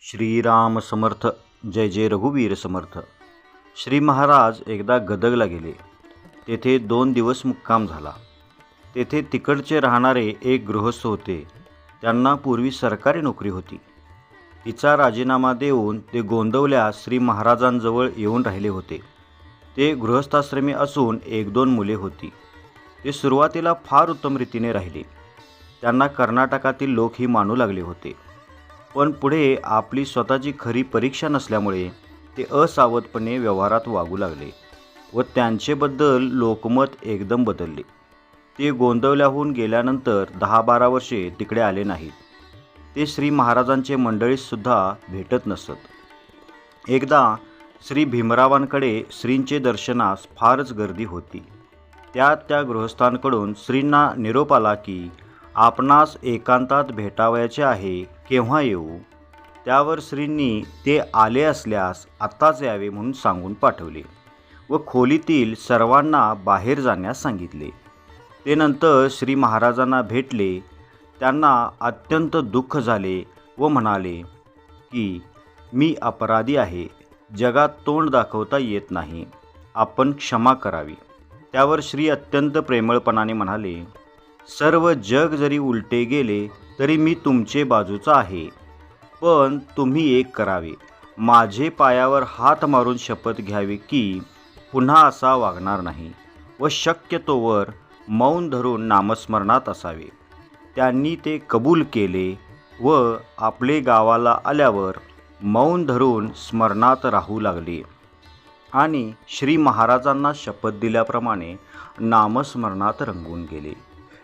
श्रीराम समर्थ जय जय रघुवीर समर्थ. श्री महाराज एकदा गदगला गेले. तेथे दोन दिवस मुक्काम झाला. तेथे तिकडचे राहणारे एक गृहस्थ होते. त्यांना पूर्वी सरकारी नोकरी होती. तिचा राजीनामा देऊन ते गोंदवल्यास श्री महाराजांजवळ येऊन राहिले होते. ते गृहस्थाश्रमी असून एक दोन मुले होती. ते सुरुवातीला फार उत्तम रीतीने राहिले. त्यांना कर्नाटकातील लोक ही मानू लागले होते. पण पुढे आपली स्वतःची खरी परीक्षा नसल्यामुळे ते असावधपणे व्यवहारात वागू लागले व त्यांचेबद्दल लोकमत एकदम बदलले. ते गोंदवल्याहून गेल्यानंतर दहा बारा वर्षे तिकडे आले नाहीत. ते श्री महाराजांचे मंडळीसुद्धा भेटत नसत. एकदा श्री भीमरावांकडे श्रींचे दर्शनास फारच गर्दी होती. त्या त्या गृहस्थांकडून श्रींना निरोप आला की आपणास एकांतात भेटावयाचे आहे केव्हा येऊ? त्यावर श्रींनी ते आले असल्यास आत्ताच यावे म्हणून सांगून पाठवले व खोलीतील सर्वांना बाहेर जाण्यास सांगितले. ते नंतर श्री महाराजांना भेटले त्यांना अत्यंत दुःख झाले व म्हणाले की मी अपराधी आहे जगात तोंड दाखवता येत नाही आपण क्षमा करावी. त्यावर श्री अत्यंत प्रेमळपणाने म्हणाले सर्व जग जरी उलटे गेले तरी मी तुमचे बाजूचा आहे. पण तुम्ही एक करावे. माझे पायावर हात मारून शपथ घ्यावी की पुन्हा असा वागणार नाही व शक्यतोवर मौन धरून नामस्मरणात असावे. त्यांनी ते कबूल केले व आपले गावाला आल्यावर मौन धरून स्मरणात राहू लागले. आणि श्री महाराजांना शपथ दिल्याप्रमाणे नामस्मरणात रंगून गेले.